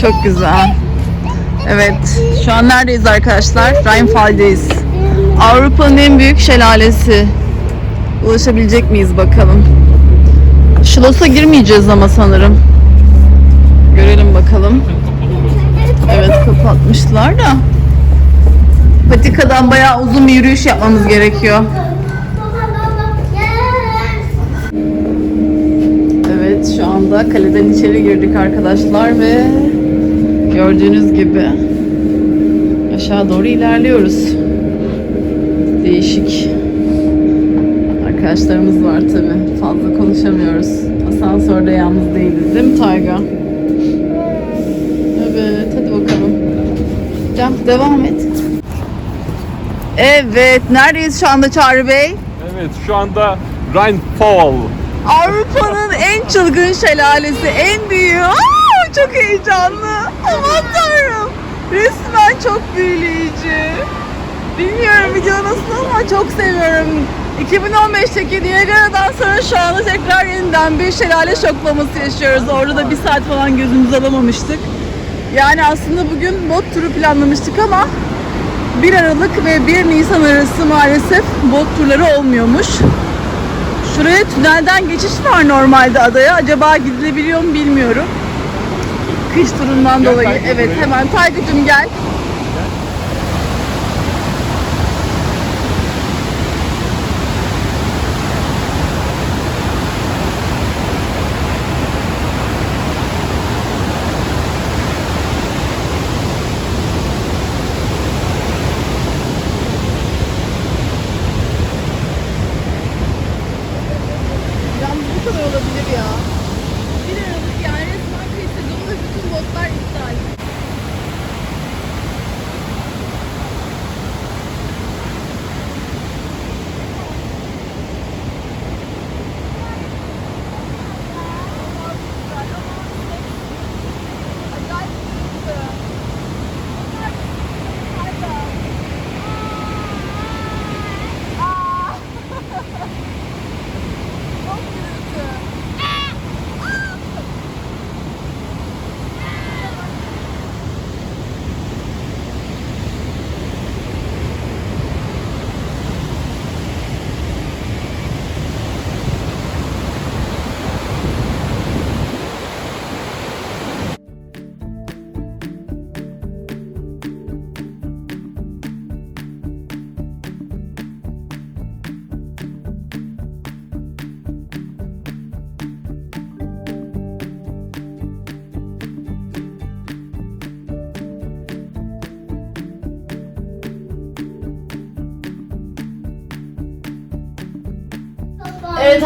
Çok güzel. Evet. Şu an neredeyiz arkadaşlar? Rheinfall'deyiz. Avrupa'nın en büyük şelalesi. Ulaşabilecek miyiz bakalım. Şlos'a girmeyeceğiz ama sanırım. Görelim bakalım. Evet kapatmışlar da. Patikadan bayağı uzun bir yürüyüş yapmamız gerekiyor. Şu anda kaleden içeri girdik arkadaşlar ve gördüğünüz gibi aşağı doğru ilerliyoruz. Değişik arkadaşlarımız var tabi. Fazla konuşamıyoruz. Asansörde yalnız değiliz değil mi Tayga? Evet hadi bakalım. Gel devam et. Evet neredeyiz şu anda Çağrı Bey? Evet şu anda Rheinfall. Avrupa'nın en çılgın şelalesi, en büyüğü. Aa, çok heyecanlı. Aman tanrım. Resmen çok büyüleyici. Bilmiyorum video nasıl ama çok seviyorum. 2015'teki Niagara'dan sonra şu anda tekrar yeniden bir şelale şoklaması yaşıyoruz. Orada da bir saat falan gözümüzü alamamıştık. Yani aslında bugün bot turu planlamıştık ama 1 Aralık ve 1 Nisan arası maalesef bot turları olmuyormuş. Şuraya tünelden geçiş var normalde adaya. Acaba gidilebiliyor mu bilmiyorum. Kış turundan dolayı. Evet hemen Taygucuğum gel.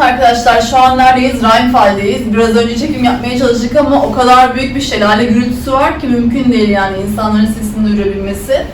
Arkadaşlar şu an neredeyiz? Rheinfall'deyiz. Biraz önce çekim yapmaya çalıştık ama o kadar büyük bir şelale gürültüsü var ki mümkün değil yani insanların sesini duyurabilmesi.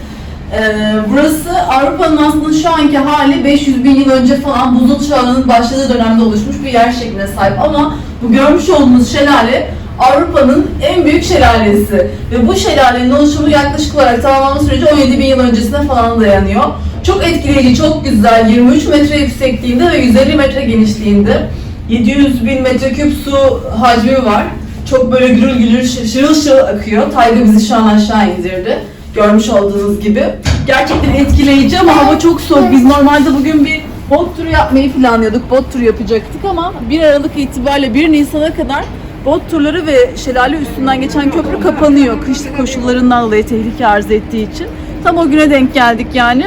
Ee, burası Avrupa'nın aslında şu anki hali 500 bin yıl önce falan buzul çağının başladığı dönemde oluşmuş bir yer şekline sahip ama bu görmüş olduğunuz şelale Avrupa'nın en büyük şelalesi ve bu şelalenin oluşumu yaklaşık olarak tamamlanma süreci 17 bin yıl öncesine falan dayanıyor. Çok etkileyici, çok güzel. 23 metre yüksekliğinde ve 150 metre genişliğinde. 700 bin metreküp su hacmi var. Çok böyle gürül gürül şı- şırıl şırıl akıyor. Tayga bizi şu an aşağı indirdi. Görmüş olduğunuz gibi. Gerçekten etkileyici ama hava çok soğuk. Biz normalde bugün bir bot turu yapmayı planlıyorduk. Bot turu yapacaktık ama 1 Aralık itibariyle 1 Nisan'a kadar bot turları ve şelale üstünden geçen köprü kapanıyor. Kışlık koşullarından dolayı tehlike arz ettiği için. Tam o güne denk geldik yani.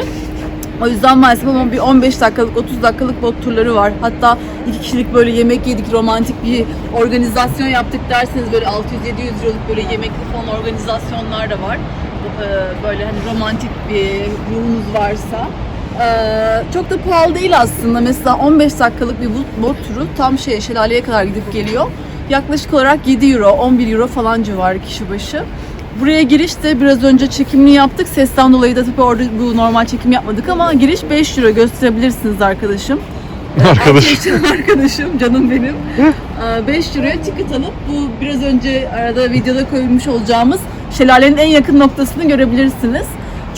O yüzden maalesef ama bir 15 dakikalık, 30 dakikalık bot turları var. Hatta iki kişilik böyle yemek yedik, romantik bir organizasyon yaptık derseniz böyle 600-700 liralık böyle yemekli falan organizasyonlar da var. Ee, Böyle hani romantik bir ruhunuz varsa. Ee, çok da pahalı değil aslında. Mesela 15 dakikalık bir bot, turu tam şey şelaleye kadar gidip geliyor. Yaklaşık olarak 7 euro, 11 euro falan civarı kişi başı. Buraya giriş de biraz önce çekimini yaptık. Sesten dolayı da tabii orada bu normal çekim yapmadık ama giriş 5 euro gösterebilirsiniz arkadaşım. Arkadaş. Arkadaşım, arkadaşım canım benim. Ee, 5 euroya ticket alıp bu biraz önce arada videoda koymuş olacağımız şelalenin en yakın noktasını görebilirsiniz.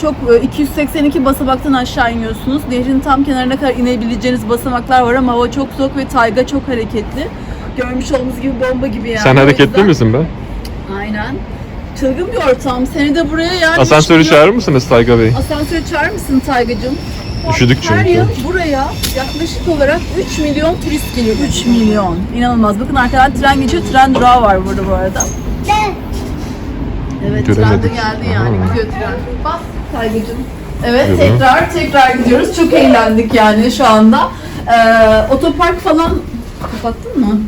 Çok e, 282 basamaktan aşağı iniyorsunuz. Nehrin tam kenarına kadar inebileceğiniz basamaklar var ama hava çok soğuk ve tayga çok hareketli. Görmüş olduğunuz gibi bomba gibi yani. Sen hareketli misin be? Aynen. Çılgın bir ortam. Seni de buraya yani... Asansörü çağırır mısınız Tayga Bey? Asansörü çağırır mısın Taygacığım? Üşüdük Her çünkü. yıl buraya yaklaşık olarak 3 milyon turist geliyor. 3 milyon. İnanılmaz. Bakın arkadan tren geçiyor. Tren durağı var burada bu arada. Evet tren de geldi yani. Ha. Gidiyor tren. Bas Taygacığım. Evet Yürü. tekrar tekrar gidiyoruz. Çok eğlendik yani şu anda. Ee, otopark falan kapattın mı?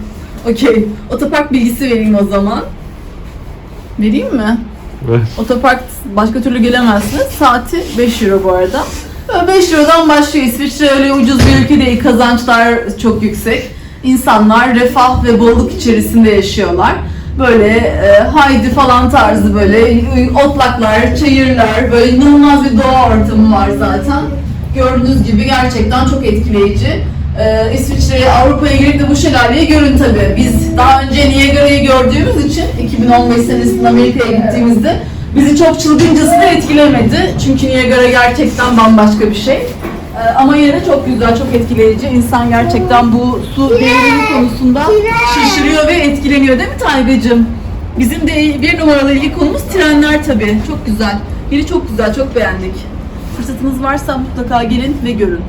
Okey. Otopark bilgisi vereyim o zaman. Vereyim mi? Evet. Otopark başka türlü gelemezsiniz. Saati 5 euro bu arada. Böyle 5 eurodan başlıyor. İsviçre öyle ucuz bir ülke değil. Kazançlar çok yüksek. İnsanlar refah ve bolluk içerisinde yaşıyorlar. Böyle e, haydi falan tarzı böyle otlaklar, çayırlar, böyle inanılmaz bir doğa ortamı var zaten. Gördüğünüz gibi gerçekten çok etkileyici. Ee, İsviçre'ye, Avrupa'ya gelip de bu şelaleyi görün tabii. Biz daha önce Niagara'yı gördüğümüz için 2015 senesinde Amerika'ya gittiğimizde bizi çok çılgıncasına etkilemedi. Çünkü Niagara gerçekten bambaşka bir şey. Ee, ama yine çok güzel, çok etkileyici. İnsan gerçekten bu su devrimi konusunda şaşırıyor ve etkileniyor değil mi Taygacığım? Bizim de bir numaralı ilgi konumuz trenler tabii. Çok güzel. Yeri çok güzel, çok beğendik. Fırsatınız varsa mutlaka gelin ve görün.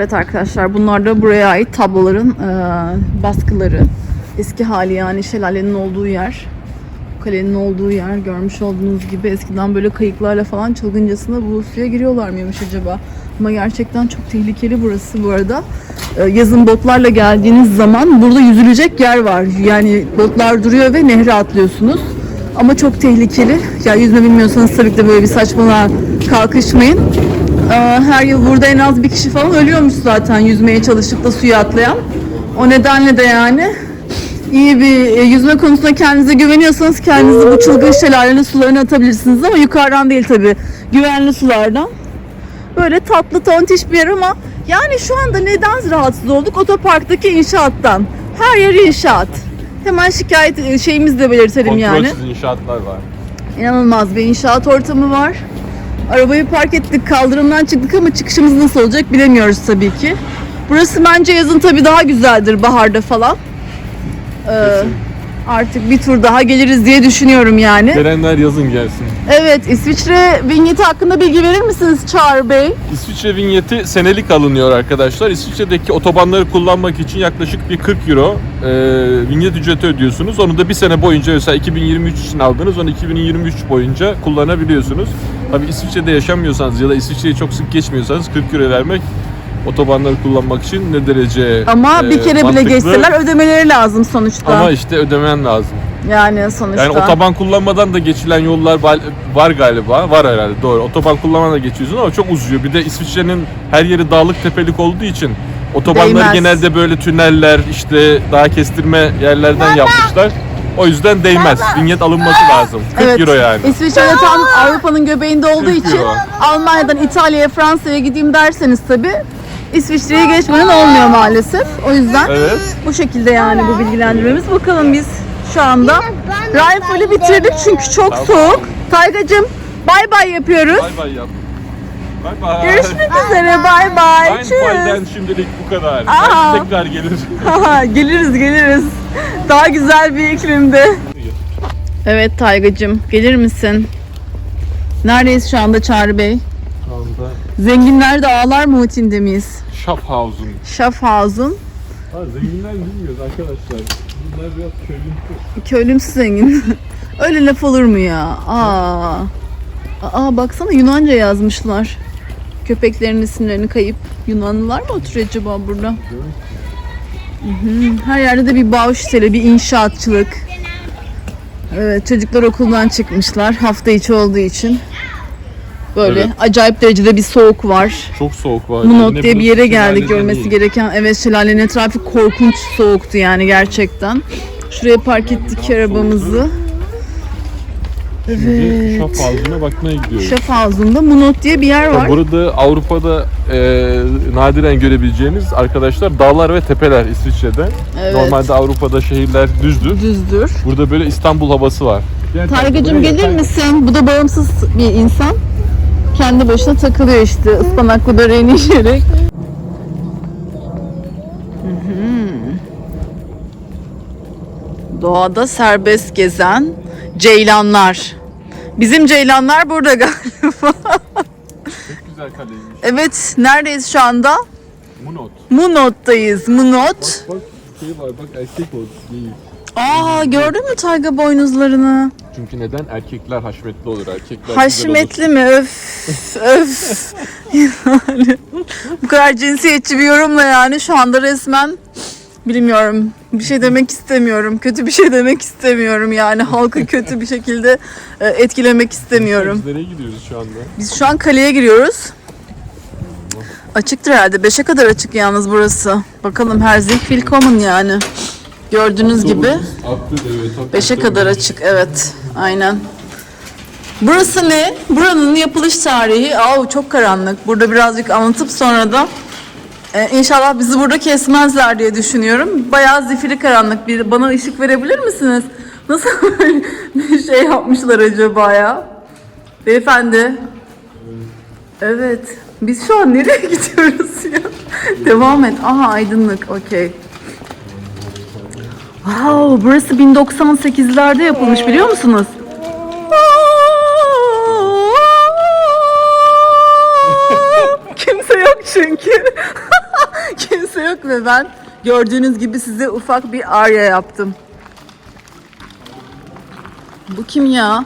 Evet arkadaşlar bunlar da buraya ait tabloların eee, baskıları. Eski hali yani şelalenin olduğu yer. Kalenin olduğu yer görmüş olduğunuz gibi eskiden böyle kayıklarla falan çılgıncasına bu suya giriyorlar mıymış acaba? Ama gerçekten çok tehlikeli burası bu arada. Eee, yazın botlarla geldiğiniz zaman burada yüzülecek yer var. Yani botlar duruyor ve nehre atlıyorsunuz. Ama çok tehlikeli. Ya yüzme bilmiyorsanız tabii ki de böyle bir saçmalığa kalkışmayın. Her yıl burada en az bir kişi falan ölüyormuş zaten yüzmeye çalışıp da suya atlayan. O nedenle de yani iyi bir e, yüzme konusunda kendinize güveniyorsanız kendinizi bu çılgın şelalenin sularına atabilirsiniz ama yukarıdan değil tabi güvenli sulardan. Böyle tatlı tontiş bir yer ama yani şu anda neden rahatsız olduk? Otoparktaki inşaattan. Her yer inşaat. Hemen şikayet e, şeyimizi de belirtelim yani. Kontrolsüz inşaatlar var. İnanılmaz bir inşaat ortamı var. Arabayı park ettik, kaldırımdan çıktık ama çıkışımız nasıl olacak bilemiyoruz tabii ki. Burası bence yazın tabii daha güzeldir baharda falan. Ee, artık bir tur daha geliriz diye düşünüyorum yani. Gelenler yazın gelsin. Evet, İsviçre vinyeti hakkında bilgi verir misiniz Çağrı Bey? İsviçre vinyeti senelik alınıyor arkadaşlar. İsviçre'deki otobanları kullanmak için yaklaşık bir 40 euro e, vinyet ücreti ödüyorsunuz. Onu da bir sene boyunca mesela 2023 için aldınız. Onu 2023 boyunca kullanabiliyorsunuz. Tabii İsviçre'de yaşamıyorsanız ya da İsviçre'yi çok sık geçmiyorsanız 40 euro vermek otobanları kullanmak için ne derece Ama e, bir kere bile mantıklı. geçseler ödemeleri lazım sonuçta. ama işte ödemen lazım. yani sonuçta. Yani otoban kullanmadan da geçilen yollar var galiba. Var herhalde doğru. Otoban kullanmadan da geçiyorsun ama çok uzuyor. Bir de İsviçre'nin her yeri dağlık tepelik olduğu için otobanları Değmez. genelde böyle tüneller işte dağ kestirme yerlerden yapmışlar. O yüzden değmez. Vinyet alınması lazım. 40 Evet. euro yani. İsviçre'de tam Avrupa'nın göbeğinde olduğu 40 için euro. Almanya'dan İtalya'ya, Fransa'ya gideyim derseniz tabi İsviçre'yi geçmeden olmuyor maalesef. O yüzden Evet. bu şekilde yani bu bilgilendirmemiz. Bakalım biz şu anda Rheinfall'i bitirdik çünkü çok soğuk. Taygacım bay bay yapıyoruz. Bay bay yap. Bay bay. Görüşmek üzere bay bay. Tschüss. şimdilik bu kadar. Aa. Belki tekrar gelir. Haha, geliriz geliriz. Daha güzel bir iklimde. Evet Taygacım gelir misin? Neredeyiz şu anda Çağrı Bey? Şu anda Zenginler de ağlar muhitinde miyiz? Schaffhausen. Schaffhausen. Ha, zenginler bilmiyoruz arkadaşlar. Bunlar biraz köylü. Köylümsü zengin. Öyle laf olur mu ya? Aa. Aa baksana Yunanca yazmışlar. Köpeklerin isimlerini kayıp. Yunanlılar mı oturuyor acaba burada? Her yerde de bir bağıştele, bir inşaatçılık. Evet, çocuklar okuldan çıkmışlar hafta içi olduğu için. Böyle Evet. acayip derecede bir soğuk var. Çok soğuk var. Munot diye bir yere geldik görmesi gereken. Evet şelalenin etrafı korkunç soğuktu yani gerçekten. Şuraya park ettik arabamızı. Şimdi Evet. şaf ağzına bakmaya gidiyoruz. Şaf ağzında Munot diye bir yer var. Burada Avrupa'da e, nadiren görebileceğiniz arkadaşlar dağlar ve tepeler İsviçre'de. Evet. Normalde Avrupa'da şehirler düzdür. Düzdür. Burada böyle İstanbul havası var. Buraya gelir gel. misin? Bu da bağımsız bir insan. Kendi başına takılıyor işte ıspanaklı böreğini yiyerek. Doğada serbest gezen ceylanlar. Bizim ceylanlar burada galiba. Çok güzel kaleymiş. evet, neredeyiz şu anda? Munot. Munot'tayız. Munot. Bak bak şey var bak erkek o değil. Aa, gördün mü tayga boynuzlarını? Çünkü neden? Erkekler haşmetli olur. Erkekler Haşmetli mi? Öf, öf. Yani, bu kadar cinsiyetçi bir yorumla yani şu anda resmen bilmiyorum. Bir şey demek istemiyorum. Kötü bir şey demek istemiyorum yani. Halkı kötü bir şekilde e, etkilemek istemiyorum. Biz nereye gidiyoruz şu anda? Biz şu an kaleye giriyoruz. Açıktır herhalde. 5'e kadar açık yalnız burası. Bakalım her zil willkommen yani. Gördüğünüz gibi. Attı evet. 5'e kadar açık evet. Aynen. Burası ne? Buranın yapılış tarihi. Aa çok karanlık. Burada birazcık anlatıp sonra da e, inşallah bizi burada kesmezler diye düşünüyorum. Bayağı zifiri karanlık. Bir bana ışık verebilir misiniz? Nasıl böyle bir şey yapmışlar acaba ya? Beyefendi. Evet. Biz şu an nereye gidiyoruz ya? Devam et. Aha aydınlık. Okey. Wow, burası 1098'lerde yapılmış biliyor musunuz? Kimse yok çünkü. Yok ve ben gördüğünüz gibi size ufak bir arya yaptım. Bu kim ya?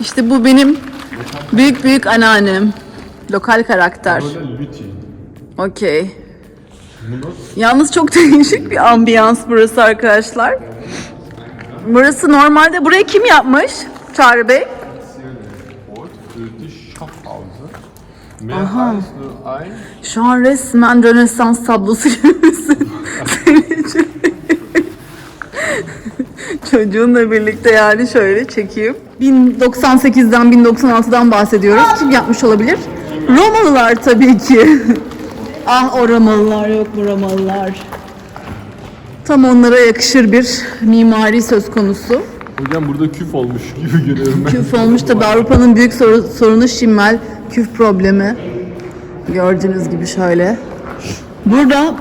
İşte bu benim büyük büyük anneannem. Lokal karakter. Okey. Yalnız çok değişik bir ambiyans burası arkadaşlar. Burası normalde burayı kim yapmış? Çağrı Bey. Aha. Şu an resmen Rönesans tablosu gibisin. Çocuğunla birlikte yani şöyle çekeyim. 1098'den 1096'dan bahsediyoruz. Kim yapmış olabilir? Romalılar tabii ki. ah o Romalılar yok bu Romalılar. Tam onlara yakışır bir mimari söz konusu. Hocam burada küf olmuş gibi görüyorum ben. Küf olmuş tabi Avrupa'nın büyük soru- sorunu şimal küf problemi. Gördüğünüz gibi şöyle. Burada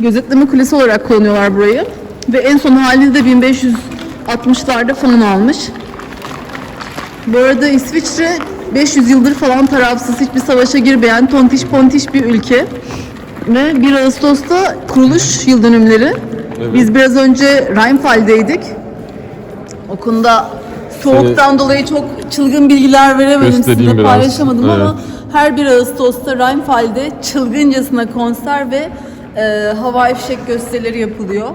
gözetleme kulesi olarak kullanıyorlar burayı. Ve en son halini de 1560'larda falan almış. Bu arada İsviçre 500 yıldır falan tarafsız hiçbir savaşa girmeyen tontiş pontiş bir ülke. Ve 1 Ağustos'ta kuruluş yıl dönümleri. Biz biraz önce Rheinfall'deydik. Okunda soğuktan dolayı çok çılgın bilgiler veremedim Göstereyim sizinle biraz. paylaşamadım ama Evet. Her 1 Ağustos'ta Rheinfall'de çılgıncasına konser ve e, havai fişek gösterileri yapılıyor.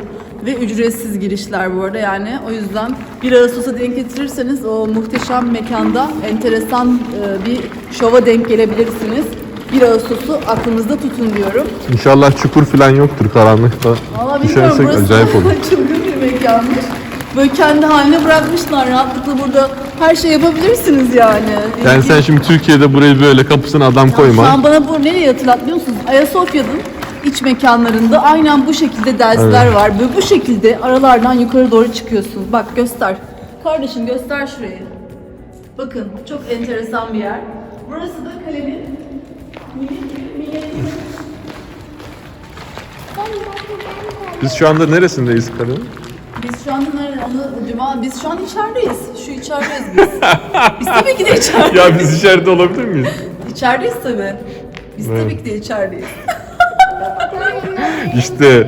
Ve ücretsiz girişler bu arada yani o yüzden 1 Ağustos'a denk getirirseniz o muhteşem mekanda enteresan e, bir şova denk gelebilirsiniz. 1 Ağustos'u aklınızda tutun diyorum. İnşallah çukur falan yoktur karanlıkta. Valla bilmiyorum Düşersek burası acayip olur. çılgın bir mekanmış. Böyle kendi haline bırakmışlar rahatlıkla burada her şey yapabilirsiniz yani. Yani sen şimdi Türkiye'de burayı böyle kapısına adam Şu koyma. an bana bu nereyi hatırlatmıyor musunuz? Ayasofya'nın iç mekanlarında aynen bu şekilde dersler Evet. var. Böyle bu şekilde aralardan yukarı doğru çıkıyorsunuz. Bak göster. Kardeşim göster şurayı. Bakın çok enteresan bir yer. Burası da kalenin milli- milli- Biz şu anda neresindeyiz kadın? Biz şu nerede? Onu, cuma, biz şu an içerideyiz. Şu içerideyiz biz. biz tabii ki de içerideyiz. ya biz içeride olabilir miyiz? İçerideyiz tabii. Biz Evet. tabii ki de içerideyiz. İşte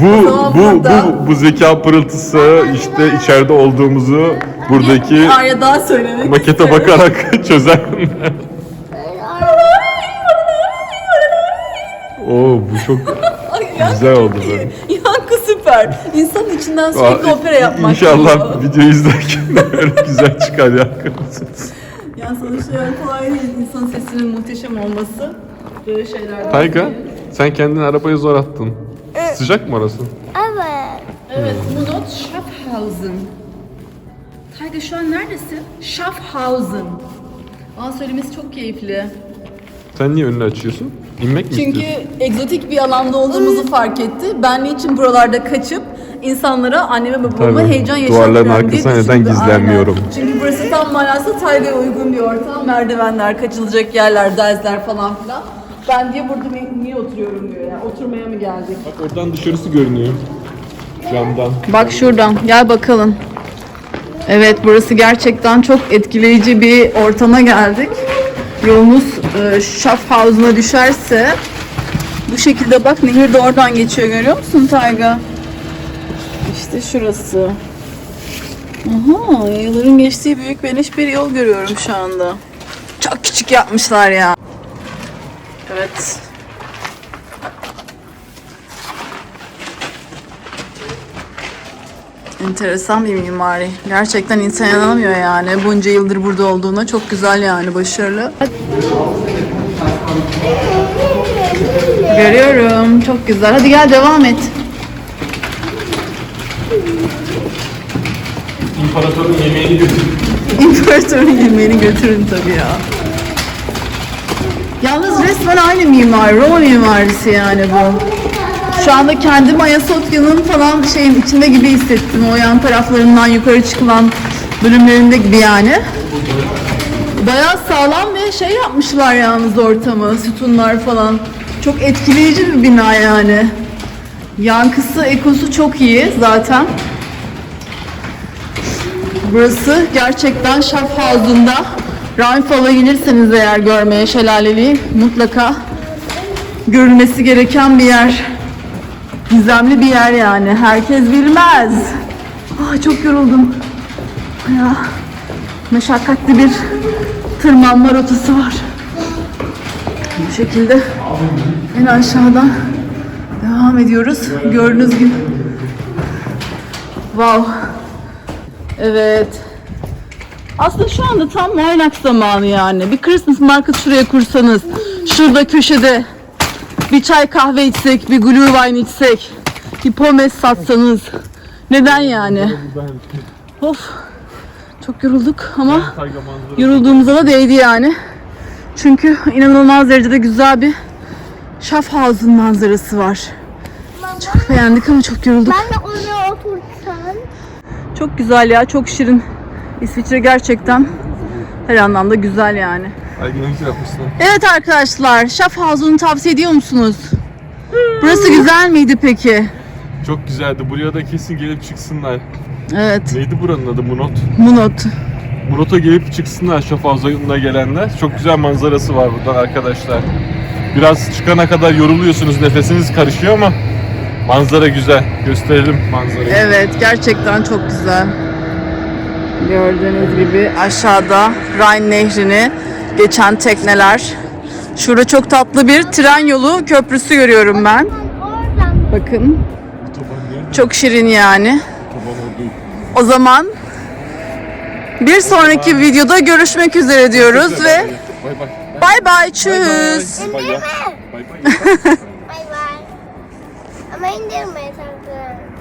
bu zaman bu burada- bu bu zeka pırıltısı işte içeride olduğumuzu buradaki Bir daha söylemek makete istiyorum. bakarak çözer. Oo bu çok Ay, Güzel çok oldu iyi. böyle. Yankı süper. İnsanın içinden sürekli Aa, opera yapmak İnşallah geliyor. video izlerken de böyle güzel çıkar ya. Yani sonuçta kolay değil insanın sesinin muhteşem olması. Böyle şeylerden. Tayga sen kendini arabaya zor attın. Sıcak mı orası? Evet. Evet, Munot Schaffhausen. Tayga şu an neredesin? Schaffhausen. Aa söylemesi çok keyifli. Sen niye önünü açıyorsun? İnmek mi Çünkü istiyorsun? egzotik bir alanda olduğumuzu fark etti. Ben niçin buralarda kaçıp insanlara anneme babama Tabii. heyecan Duvarların yaşatmıyorum diye arkasına neden gizlenmiyorum? Aynen. Çünkü burası tam manasında Tayga'ya uygun bir ortam. Merdivenler, kaçılacak yerler, dersler falan filan. Ben diye burada ni- niye oturuyorum diyor ya. Oturmaya mı geldik? Bak oradan dışarısı görünüyor. Camdan. Bak şuradan gel bakalım. Evet burası gerçekten çok etkileyici bir ortama geldik. Yolumuz e, Schaffhausen'a düşerse bu şekilde bak nehir de oradan geçiyor görüyor musun Tayga? İşte şurası. Aha yayaların geçtiği büyük geniş bir yol görüyorum şu anda. Çok küçük yapmışlar ya. Evet. Enteresan bir mimari. Gerçekten insan inanamıyor yani. Bunca yıldır burada olduğuna çok güzel yani başarılı. Görüyorum. Çok güzel. Hadi gel devam et. İmparatorun yemeğini götür. İmparatorun yemeğini götürün tabii ya. Yalnız resmen aynı mimari. Roma mimarisi yani bu. Şu anda kendimi Ayasofya'nın falan şeyin içinde gibi hissettim. O yan taraflarından yukarı çıkılan bölümlerinde gibi yani. Bayağı sağlam ve şey yapmışlar yalnız ortamı, sütunlar falan. Çok etkileyici bir bina yani. Yankısı, ekosu çok iyi zaten. Burası gerçekten Schaffhausen'da Rheinfall'a gelirseniz eğer görmeye şelaleliği mutlaka görülmesi gereken bir yer. Gizemli bir yer yani. Herkes bilmez. Ah çok yoruldum. Ya, meşakkatli bir tırmanma rotası var. Bu şekilde en aşağıdan devam ediyoruz. Gördüğünüz gibi. Wow. Evet. Aslında şu anda tam Maynak zamanı yani. Bir Christmas market şuraya kursanız, şurada köşede bir çay kahve içsek, bir Glühwein içsek, bir pommes satsanız. Neden yani? Of. Çok yorulduk ama yorulduğumuza da değdi yani. Çünkü inanılmaz derecede güzel bir Schaffhausen manzarası var. Çok beğendik ama çok yorulduk. Ben de oraya otursam. Çok güzel ya, çok şirin. İsviçre gerçekten her anlamda güzel yani. Evet arkadaşlar, Schaffhausen'u tavsiye ediyor musunuz? Burası güzel miydi peki? Çok güzeldi. Buraya da kesin gelip çıksınlar. Evet, Neydi buranın adı? Munot. Munot. Munot'a gelip çıksınlar Schaffhausen'a gelenler. Çok güzel manzarası var buradan arkadaşlar. Biraz çıkana kadar yoruluyorsunuz, nefesiniz karışıyor ama manzara güzel. Gösterelim manzarayı. Evet, gerçekten çok güzel. Gördüğünüz gibi aşağıda Rhine Nehri'ni geçen tekneler. Şurada çok tatlı bir tren yolu köprüsü görüyorum ben. Bakın, çok şirin yani. O zaman bir sonraki videoda görüşmek üzere diyoruz ve Bay bay. bay bay çüz. Bay bay. Bay bay. Bay bay. Ama indirme sakın.